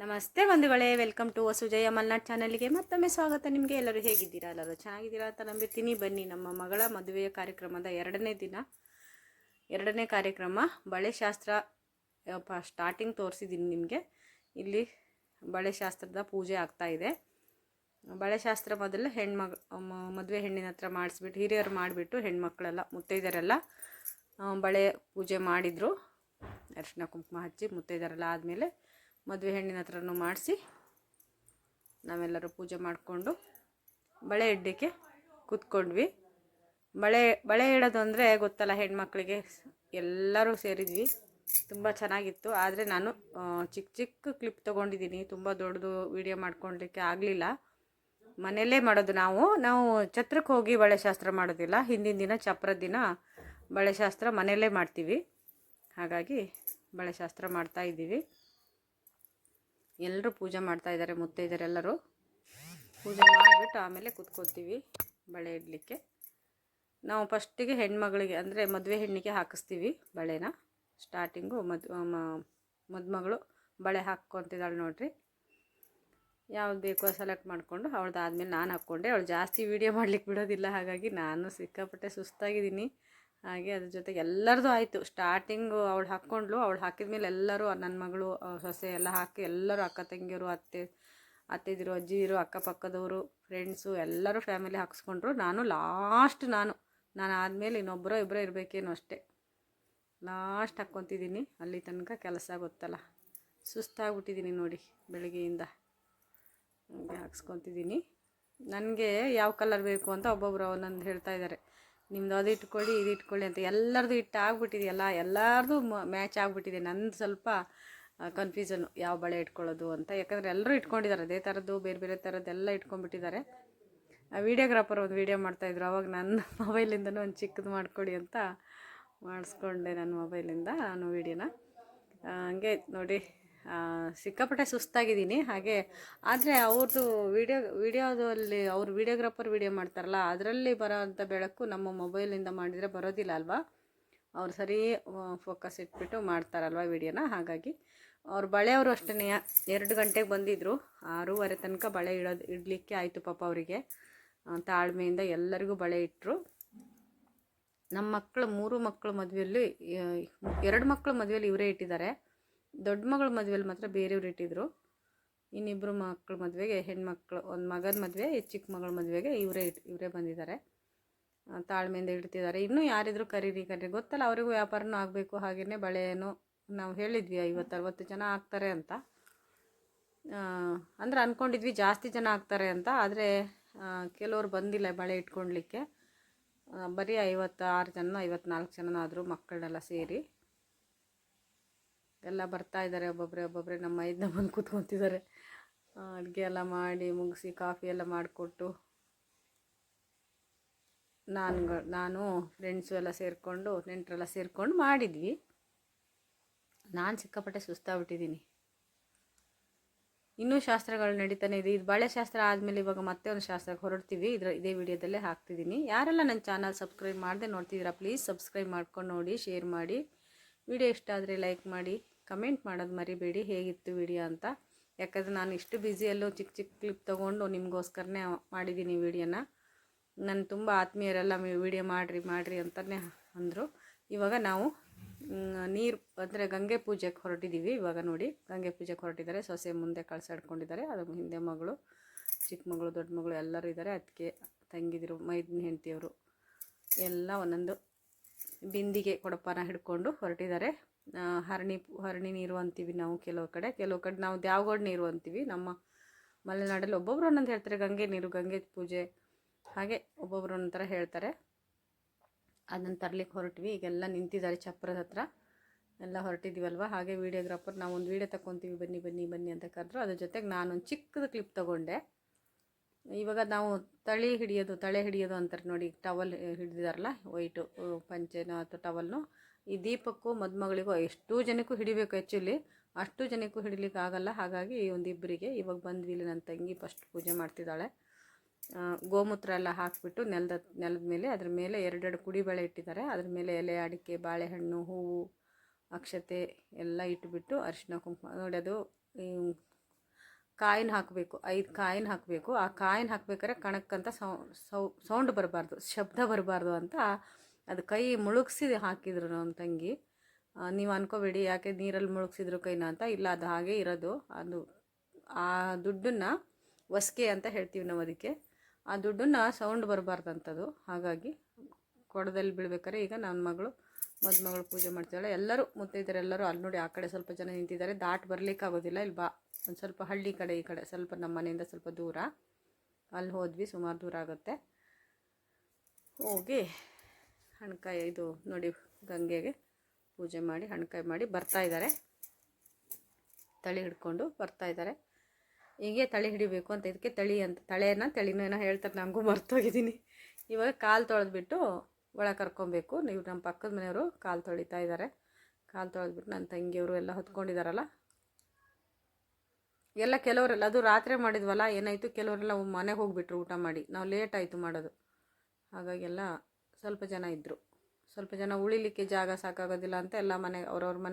ನಮಸ್ತೆ ಬಂಧುಗಳೇ, welcome to ವಸುಜಯ Malnad ಚಾನಲ್ಗೆ ಮತ್ತೊಮ್ಮೆ ಸ್ವಾಗತ ನಿಮಗೆ. ಎಲ್ಲರೂ ಹೇಗಿದ್ದೀರಾ? ಎಲ್ಲರೂ ಚೆನ್ನಾಗಿದ್ದೀರಾ ಅಂತ ನಂಬಿರ್ತೀನಿ ಬನ್ನಿ, ನಮ್ಮ ಮಗಳ ಮದುವೆಯ ಕಾರ್ಯಕ್ರಮದ ಎರಡನೇ ದಿನ. ಎರಡನೇ ಕಾರ್ಯಕ್ರಮ, ಬಳೆ ಶಾಸ್ತ್ರ ಸ್ಟಾರ್ಟಿಂಗ್ ತೋರಿಸಿದ್ದೀನಿ ನಿಮಗೆ. ಇಲ್ಲಿ ಬಳೆ ಶಾಸ್ತ್ರದ ಪೂಜೆ ಆಗ್ತಾ ಇದೆ. ಬಳೆ ಶಾಸ್ತ್ರ ಮೊದಲು ಹೆಣ್ಮಗ ಮದುವೆ ಹೆಣ್ಣಿನ ಹತ್ರ ಮಾಡಿಸ್ಬಿಟ್ಟು, ಹಿರಿಯರು ಮಾಡಿಬಿಟ್ಟು ಹೆಣ್ಮಕ್ಳೆಲ್ಲ ಮುತ್ತೈದರೆಲ್ಲ ಬಳೆ ಪೂಜೆ ಮಾಡಿದರು. ಅರಿಶಿನ ಕುಂಕುಮ ಹಚ್ಚಿ ಮುತ್ತೈದರೆಲ್ಲ ಆದಮೇಲೆ ಮದುವೆ ಹೆಣ್ಣಿನ ಹತ್ರನೂ ಮಾಡಿಸಿ ನಾವೆಲ್ಲರೂ ಪೂಜೆ ಮಾಡಿಕೊಂಡು ಬಳೆ ಇಡಲಿಕ್ಕೆ ಕೂತ್ಕೊಂಡ್ವಿ. ಬಳೆ ಬಳೆ ಇಡೋದು ಅಂದರೆ ಗೊತ್ತಲ್ಲ, ಹೆಣ್ಮಕ್ಳಿಗೆ ಎಲ್ಲರೂ ಸೇರಿದ್ವಿ. ತುಂಬ ಚೆನ್ನಾಗಿತ್ತು. ಆದರೆ ನಾನು ಚಿಕ್ಕ ಚಿಕ್ಕ ಕ್ಲಿಪ್ ತೊಗೊಂಡಿದ್ದೀನಿ. ತುಂಬ ದೊಡ್ಡದು ವಿಡಿಯೋ ಮಾಡ್ಕೊಳ್ಲಿಕ್ಕೆ ಆಗಲಿಲ್ಲ. ಮನೆಯಲ್ಲೇ ಮಾಡೋದು ನಾವು. ನಾವು ಛತ್ರಕ್ಕೆ ಹೋಗಿ ಬಳೆ ಶಾಸ್ತ್ರ ಮಾಡೋದಿಲ್ಲ. ಹಿಂದಿನ ದಿನ ಚಪ್ರದ ದಿನ ಬಳೆ ಶಾಸ್ತ್ರ ಮನೆಯಲ್ಲೇ ಮಾಡ್ತೀವಿ. ಹಾಗಾಗಿ ಬಳೆ ಶಾಸ್ತ್ರ ಮಾಡ್ತಾ ಇದ್ದೀವಿ. ಎಲ್ಲರೂ ಪೂಜೆ ಮಾಡ್ತಾ ಇದ್ದಾರೆ ಮುತ್ತೈದರೆಲ್ಲರೂ ಪೂಜೆ ಮಾಡಿಬಿಟ್ಟು ಆಮೇಲೆ ಕುತ್ಕೋತೀವಿ ಬಳೆ ಇಡಲಿಕ್ಕೆ. ನಾವು ಫಸ್ಟಿಗೆ ಹೆಣ್ಮಗಳಿಗೆ, ಅಂದರೆ ಮದುವೆ ಹೆಣ್ಣಿಗೆ ಹಾಕಿಸ್ತೀವಿ ಬಳೆನ. ಸ್ಟಾರ್ಟಿಂಗು ಮದ್ ಮದುಮಗಳು ಬಳೆ ಹಾಕ್ಕೊತಿದ್ದಾಳೆ ನೋಡಿರಿ. ಯಾವ್ದು ಬೇಕೋ ಸೆಲೆಕ್ಟ್ ಮಾಡಿಕೊಂಡು ಅವಳದಾದ್ಮೇಲೆ ನಾನು ಹಾಕ್ಕೊಂಡೆ. ಅವಳು ಜಾಸ್ತಿ ವೀಡಿಯೋ ಮಾಡ್ಲಿಕ್ಕೆ ಬಿಡೋದಿಲ್ಲ, ಹಾಗಾಗಿ ನಾನು ಸಿಕ್ಕಾಪಟ್ಟೆ ಸುಸ್ತಾಗಿದ್ದೀನಿ. ಹಾಗೆ ಅದ್ರ ಜೊತೆಗೆ ಎಲ್ಲರದು ಆಯಿತು. ಸ್ಟಾರ್ಟಿಂಗು ಅವಳು ಹಾಕ್ಕೊಂಡ್ಳು ಅವಳು ಹಾಕಿದ್ಮೇಲೆ ಎಲ್ಲರೂ ನನ್ನ ಮಗಳು ಸೊಸೆ ಎಲ್ಲ ಹಾಕಿ ಎಲ್ಲರೂ ಅಕ್ಕ ತಂಗಿಯರು, ಅತ್ತೆ, ಅತ್ತೆದಿರು, ಅಜ್ಜಿಯರು, ಅಕ್ಕಪಕ್ಕದವರು ಫ್ರೆಂಡ್ಸು ಎಲ್ಲರೂ ಫ್ಯಾಮಿಲಿ ಹಾಕಿಸ್ಕೊಂಡ್ರು. ನಾನು ಲಾಸ್ಟ್ ನಾನು. ನಾನು ಆದಮೇಲೆ ಇನ್ನೊಬ್ಬರೋ ಇಬ್ಬರೋ ಇರಬೇಕೇನೋ ಅಷ್ಟೇ. ಲಾಸ್ಟ್ ಹಾಕ್ಕೊತಿದ್ದೀನಿ. ಅಲ್ಲಿ ತನಕ ಕೆಲಸ ಗೊತ್ತಲ್ಲ. ಸುಸ್ತಾಗ್ಬಿಟ್ಟಿದ್ದೀನಿ ನೋಡಿ ಬೆಳಗ್ಗೆಯಿಂದ. ಹಾಗೆ ಹಾಕ್ಸ್ಕೊತಿದ್ದೀನಿ ನನಗೆ ಯಾವ ಕಲರ್ ಬೇಕು ಅಂತ ಒಬ್ಬೊಬ್ಬರು ಒಂದೊಂದು ಹೇಳ್ತಾ ಇದ್ದಾರೆ ನಿಮ್ದು ಅದು ಇಟ್ಕೊಳ್ಳಿ, ಇದು ಇಟ್ಕೊಳ್ಳಿ ಅಂತ ಎಲ್ಲರದು ಇಟ್ಟು ಆಗ್ಬಿಟ್ಟಿದೆಯಲ್ಲ, ಎಲ್ಲರದು ಮ್ಯಾಚ್ ಆಗಿಬಿಟ್ಟಿದೆ. ನಂದು ಸ್ವಲ್ಪ ಕನ್ಫ್ಯೂಷನ್ ಯಾವ ಬಳೆ ಇಟ್ಕೊಳ್ಳೋದು ಅಂತ. ಯಾಕಂದರೆ ಎಲ್ಲರೂ ಇಟ್ಕೊಂಡಿದ್ದಾರೆ, ಅದೇ ಥರದ್ದು, ಬೇರೆ ಬೇರೆ ಥರದ್ದೆಲ್ಲ ಇಟ್ಕೊಂಡ್ಬಿಟ್ಟಿದ್ದಾರೆ. ವೀಡಿಯೋಗ್ರಾಫರ್ ಒಂದು ವೀಡಿಯೋ ಮಾಡ್ತಾಯಿದ್ರು ಅವಾಗ ನನ್ನ ಮೊಬೈಲಿಂದನೂ ಒಂದು ಚಿಕ್ಕದು ಮಾಡ್ಕೊಡಿ ಅಂತ ಮಾಡಿಸ್ಕೊಂಡೆ ನನ್ನ ಮೊಬೈಲಿಂದ ನಾನು ವೀಡಿಯೋನ ಹಂಗೆ ನೋಡಿ. ಸಿಕ್ಕಾಪಟ್ಟೆ ಸುಸ್ತಾಗಿದ್ದೀನಿ. ಹಾಗೆ ಆದರೆ ಅವ್ರದ್ದು ವೀಡಿಯೋ, ವೀಡಿಯೋದಲ್ಲಿ ಅವ್ರು ವೀಡಿಯೋಗ್ರಾಫರ್ ವೀಡಿಯೋ ಮಾಡ್ತಾರಲ್ಲ, ಅದರಲ್ಲಿ ಬರೋವಂಥ ಬೆಳಕು ನಮ್ಮ ಮೊಬೈಲಿಂದ ಮಾಡಿದರೆ ಬರೋದಿಲ್ಲ ಅಲ್ವಾ? ಅವ್ರು ಸರಿ ಫೋಕಸ್ ಇಟ್ಬಿಟ್ಟು ಮಾಡ್ತಾರಲ್ವ ವೀಡಿಯೋನ? ಹಾಗಾಗಿ ಅವ್ರ ಬಳೆಯವರು ಅಷ್ಟೇ ಎರಡು ಗಂಟೆಗೆ ಬಂದಿದ್ದರು ಆರೂವರೆ ತನಕ ಬಳೆ ಇಡೋದು, ಇಡಲಿಕ್ಕೆ ಆಯಿತು ಪಾಪ ಅವರಿಗೆ. ತಾಳ್ಮೆಯಿಂದ ಎಲ್ಲರಿಗೂ ಬಳೆ ಇಟ್ಟರು ನಮ್ಮ ಮಕ್ಕಳು ಮೂರು ಮಕ್ಕಳು ಮದುವೆಯಲ್ಲಿ ಎರಡು ಮಕ್ಕಳು ಮದುವೆಯಲ್ಲಿ ಇವರೇ ಇಟ್ಟಿದ್ದಾರೆ. ದೊಡ್ಡ ಮಗಳ ಮದುವೆಯಲ್ಲಿ ಮಾತ್ರ ಬೇರೆಯವ್ರು ಇಟ್ಟಿದ್ರು. ಇನ್ನಿಬ್ಬರು ಮಕ್ಕಳ ಮದುವೆಗೆ, ಹೆಣ್ಮಕ್ಳು, ಒಂದು ಮಗನ ಮದುವೆ, ಚಿಕ್ಕ ಮಗಳ ಮದುವೆಗೆ ಇವರೇ ಇಟ್, ಇವರೇ ಬಂದಿದ್ದಾರೆ. ತಾಳ್ಮೆಯಿಂದ ಇಡ್ತಿದ್ದಾರೆ. ಇನ್ನೂ ಯಾರಿದ್ರು ಕರೀರಿ ಕರೀರಿ. ಗೊತ್ತಲ್ಲ, ಅವರಿಗೂ ವ್ಯಾಪಾರನೂ ಆಗಬೇಕು ಹಾಗೆಯೇ ಬಳೆಯನ್ನು ನಾವು ಹೇಳಿದ್ವಿ ಐವತ್ತು ಅರವತ್ತು ಜನ ಆಗ್ತಾರೆ ಅಂತ. ಅಂದ್ರೆ ಅಂದ್ಕೊಂಡಿದ್ವಿ ಜಾಸ್ತಿ ಜನ ಆಗ್ತಾರೆ ಅಂತ, ಆದರೆ ಕೆಲವರು ಬಂದಿಲ್ಲ ಬಳೆ ಇಟ್ಕೊಳ್ಲಿಕ್ಕೆ. ಬರೀ ಐವತ್ತಾರು ಜನ, ಐವತ್ನಾಲ್ಕು ಜನ ಆದರೂ ಮಕ್ಕಳನ್ನೆಲ್ಲ ಸೇರಿ ಎಲ್ಲ ಬರ್ತಾ ಇದ್ದಾರೆ ಒಬ್ಬೊಬ್ಬರೇ ಒಬ್ಬೊಬ್ಬರೇ ನಮ್ಮ ಐದನ್ನ ಬಂದು ಕೂತ್ಕೊತಿದ್ದಾರೆ. ಅಡುಗೆ ಎಲ್ಲ ಮಾಡಿ ಮುಗಿಸಿ ಕಾಫಿ ಎಲ್ಲ ಮಾಡಿಕೊಟ್ಟು ನಾನು ನಾನು ಫ್ರೆಂಡ್ಸು ಎಲ್ಲ ಸೇರಿಕೊಂಡು, ನೆಂಟರೆಲ್ಲ ಸೇರಿಕೊಂಡು ಮಾಡಿದ್ವಿ. ನಾನು ಸಿಕ್ಕಾಪಟ್ಟೆ ಸುಸ್ತಾಗ್ಬಿಟ್ಟಿದ್ದೀನಿ. ಇನ್ನೂ ಶಾಸ್ತ್ರಗಳು ನಡೀತಾನೆ ಇದೆ. ಇದು ಬಾಳೆ ಶಾಸ್ತ್ರ ಆದಮೇಲೆ ಇವಾಗ ಮತ್ತೆ ಒಂದು ಶಾಸ್ತ್ರಕ್ಕೆ ಹೊರಡ್ತೀವಿ. ಇದರ, ಇದೇ ವಿಡಿಯೋದಲ್ಲೇ ಹಾಕ್ತಿದ್ದೀನಿ. ಯಾರೆಲ್ಲ ನನ್ನ ಚಾನಲ್ ಸಬ್ಸ್ಕ್ರೈಬ್ ಮಾಡದೆ ನೋಡ್ತಿದ್ದೀರಾ ಪ್ಲೀಸ್ ಸಬ್ಸ್ಕ್ರೈಬ್ ಮಾಡ್ಕೊಂಡು ನೋಡಿ ಶೇರ್ ಮಾಡಿ. ವಿಡಿಯೋ ಇಷ್ಟ ಆದರೆ ಲೈಕ್ ಮಾಡಿ. ಕಮೆಂಟ್ ಮಾಡೋದು ಮರಿಬೇಡಿ, ಹೇಗಿತ್ತು ವಿಡಿಯೋ ಅಂತ. ಯಾಕಂದರೆ ನಾನು ಇಷ್ಟು ಬ್ಯುಸಿಯಲ್ಲೂ ಚಿಕ್ಕ ಚಿಕ್ಕ ಕ್ಲಿಪ್ ತೊಗೊಂಡು ನಿಮಗೋಸ್ಕರನೇ ಮಾಡಿದ್ದೀನಿ ವಿಡಿಯೋನ. ನನ್ನ ತುಂಬ ಆತ್ಮೀಯರೆಲ್ಲ ವಿಡಿಯೋ ಮಾಡಿರಿ ಮಾಡಿರಿ ಅಂತಲೇ ಅಂದರು. ಇವಾಗ ನಾವು ನೀರು, ಅಂದರೆ ಗಂಗೆ ಪೂಜೆಗೆ ಹೊರಟಿದ್ದೀವಿ ಇವಾಗ ನೋಡಿ, ಗಂಗೆ ಪೂಜೆಗೆ ಹೊರಟಿದ್ದಾರೆ. ಸೊಸೆ ಮುಂದೆ ಕಳ್ಸಾಡ್ಕೊಂಡಿದ್ದಾರೆ. ಅದು ಹಿಂದೆ ಮಗಳು, ಚಿಕ್ಕ ಮಗಳು, ದೊಡ್ಡ ಮಗಳು ಎಲ್ಲರೂ ಇದ್ದಾರೆ. ಅದಕ್ಕೆ ತಂಗಿದಿರು, ಮೈದಿನ ಹೆಂಡತಿಯವರು ಎಲ್ಲ ಒಂದೊಂದು ಬಿಂದಿಗೆ ಕೊಡಪಾನ ಹಿಡ್ಕೊಂಡು ಹೊರಟಿದ್ದಾರೆ. ಹರಣಿ ಹರಣಿ ನೀರು ಅಂತೀವಿ ನಾವು ಕೆಲವು ಕಡೆ. ಕೆಲವು ಕಡೆ ನಾವು ದ್ಯಾವಗೋಡ್ ನೀರು ಅಂತೀವಿ. ನಮ್ಮ ಮಲೆನಾಡಲ್ಲಿ ಒಬ್ಬೊಬ್ರು ಒಂದೊಂದು ಹೇಳ್ತಾರೆ, ಗಂಗೆ ನೀರು, ಗಂಗೆ ಪೂಜೆ. ಹಾಗೆ ಒಬ್ಬೊಬ್ರು ಒಂಥರ ಹೇಳ್ತಾರೆ. ಅದನ್ನು ತರ್ಲಿಕ್ಕೆ ಹೊರಟ್ವಿ. ಈಗೆಲ್ಲ ನಿಂತಿದ್ದಾರೆ ಚಪ್ರದ ಹತ್ರ. ಎಲ್ಲ ಹೊರಟಿದ್ದೀವಲ್ವ? ಹಾಗೆ ವೀಡಿಯೋಗ್ರಾಫರ್ ನಾವು ಒಂದು ವೀಡಿಯೋ ತಗೊತೀವಿ ಬನ್ನಿ ಬನ್ನಿ ಬನ್ನಿ ಅಂತ ಕರೆದ್ರು. ಅದ್ರ ಜೊತೆಗೆ ನಾನೊಂದು ಚಿಕ್ಕದು ಕ್ಲಿಪ್ ತೊಗೊಂಡೆ. ಇವಾಗ ನಾವು ತಳಿ ಹಿಡಿಯೋದು, ತಳೆ ಹಿಡಿಯೋದು ಅಂತಾರೆ ನೋಡಿ ಟವಲ್ ಹಿಡಿದಿದಾರಲ್ಲ ವೈಟು ಪಂಚೆನೋ ಅಥವಾ ಟವಲ್ನು ಈ ದೀಪಕ್ಕೂ ಮದುಮಗಳಿಗೂ ಎಷ್ಟು ಜನಕ್ಕೂ ಹಿಡಿಬೇಕು ಆ್ಯಕ್ಚುಲಿ ಅಷ್ಟು ಜನಕ್ಕೂ ಹಿಡಿಲಿಕ್ಕೆ ಆಗಲ್ಲ. ಹಾಗಾಗಿ ಒಂದು ಇಬ್ಬರಿಗೆ ಇವಾಗ ಬಂದ್ವಿ ಇಲ್ಲಿ ನನ್ನ ತಂಗಿ ಫಸ್ಟ್ ಪೂಜೆ ಮಾಡ್ತಿದ್ದಾಳೆ. ಗೋಮೂತ್ರ ಎಲ್ಲ ಹಾಕಿಬಿಟ್ಟು ನೆಲದ ನೆಲದ ಮೇಲೆ ಅದ್ರ ಮೇಲೆ ಎರಡೆರಡು ಕುಡಿಬೇಳೆ ಇಟ್ಟಿದ್ದಾರೆ. ಅದ್ರ ಮೇಲೆ ಎಲೆ, ಅಡಿಕೆ, ಬಾಳೆಹಣ್ಣು, ಹೂವು, ಅಕ್ಷತೆ ಎಲ್ಲ ಇಟ್ಬಿಟ್ಟು ಅರಿಶಿನ ಕುಂಕುಮ. ನೋಡಿ ಅದು, ಈ ಕಾಯಿನ ಹಾಕಬೇಕು, ಐದು ಕಾಯಿನ ಹಾಕಬೇಕು. ಆ ಕಾಯಿನ ಹಾಕ್ಬೇಕಾದ್ರೆ ಕಣಕ್ಕಂತ ಸೌಂಡ್ ಬರಬಾರ್ದು, ಶಬ್ದ ಬರಬಾರ್ದು ಅಂತ ಅದು ಕೈ ಮುಳುಗಿಸಿ ಹಾಕಿದ್ರು ನಮ್ಮ ತಂಗಿ. ನೀವು ಅನ್ಕೋಬೇಡಿ, ಯಾಕೆ ನೀರಲ್ಲಿ ಮುಳುಗಿಸಿದ್ರು ಕೈನ ಅಂತ? ಇಲ್ಲ, ಅದು ಹಾಗೆ ಇರೋದು. ಅದು, ಆ ದುಡ್ಡನ್ನು ವಸ್ಕೆ ಅಂತ ಹೇಳ್ತೀವಿ ನಾವು ಅದಕ್ಕೆ. ಆ ದುಡ್ಡನ್ನು ಸೌಂಡ್ ಬರಬಾರ್ದಂಥದ್ದು ಹಾಗಾಗಿ ಕೊಡದಲ್ಲಿ ಬೀಳ್ಬೇಕಾದ್ರೆ ಈಗ ನನ್ನ ಮಗಳು, ಮದುಮಗಳು ಪೂಜೆ ಮಾಡ್ತಾಳೆ ಎಲ್ಲರೂ ಮುತ್ತೈದರೆಲ್ಲರೂ ಅಲ್ಲಿ ನೋಡಿ ಆ ಕಡೆ ಸ್ವಲ್ಪ ಜನ ನಿಂತಿದ್ದಾರೆ. ದಾಟ್ ಬರಲಿಕ್ಕಾಗೋದಿಲ್ಲ. ಇಲ್ಲಿ ಬಾ. ಒಂದು ಸ್ವಲ್ಪ ಹಳ್ಳಿ ಕಡೆ ಈ ಕಡೆ ಸ್ವಲ್ಪ ನಮ್ಮ ಮನೆಯಿಂದ ಸ್ವಲ್ಪ ದೂರ. ಅಲ್ಲಿ ಹೋದ್ವಿ, ಸುಮಾರು ದೂರ ಆಗುತ್ತೆ. ಹೋಗಿ ಹಣ್ಕಾಯಿ ಇದು ನೋಡಿ ಗಂಗೆಗೆ ಪೂಜೆ ಮಾಡಿ, ಹಣ್ಕಾಯಿ ಮಾಡಿ ಬರ್ತಾ ಇದ್ದಾರೆ ತಳಿ ಹಿಡ್ಕೊಂಡು ಬರ್ತಾ ಇದ್ದಾರೆ ಹೀಗೆ ತಳಿ ಹಿಡಿಬೇಕು ಅಂತ ಇದಕ್ಕೆ ತಳಿ ಅಂತ ತಳೆನ ತಳಿನೇನೋ ಹೇಳ್ತಾರೆ ನನಗೂ ಮರ್ತೋಗಿದ್ದೀನಿ. ಇವಾಗ ಕಾಲು ತೊಳೆದ್ಬಿಟ್ಟು ಒಳಗೆ ಕರ್ಕೊಬೇಕು. ನೀವು ನಮ್ಮ ಪಕ್ಕದ ಮನೆಯವರು ಕಾಲು ತೊಳಿತಾ ಇದ್ದಾರೆ ಕಾಲು ತೊಳೆದ್ಬಿಟ್ಟು ನನ್ನ ತಂಗಿಯವರು ಎಲ್ಲ ಹೊತ್ಕೊಂಡಿದ್ದಾರಲ್ಲ ಎಲ್ಲ ಕೆಲವರೆಲ್ಲ, ಅದು ರಾತ್ರಿ ಮಾಡಿದ್ವಲ್ಲ, ಏನಾಯಿತು? ಕೆಲವರೆಲ್ಲ ಮನೆಗೆ ಹೋಗಿಬಿಟ್ರು ಊಟ ಮಾಡಿ. ನಾವು ಲೇಟ್ ಆಯಿತು ಮಾಡೋದು. ಹಾಗಾಗಿ ಎಲ್ಲ ಸ್ವಲ್ಪ ಜನ ಇದ್ದರು ಸ್ವಲ್ಪ ಜನ ಉಳಿಲಿಕ್ಕೆ ಜಾಗ ಸಾಕಾಗೋದಿಲ್ಲ ಅಂತ ಎಲ್ಲ ಮನೆ, ಅವ್ರವ್ರ ಮನೆ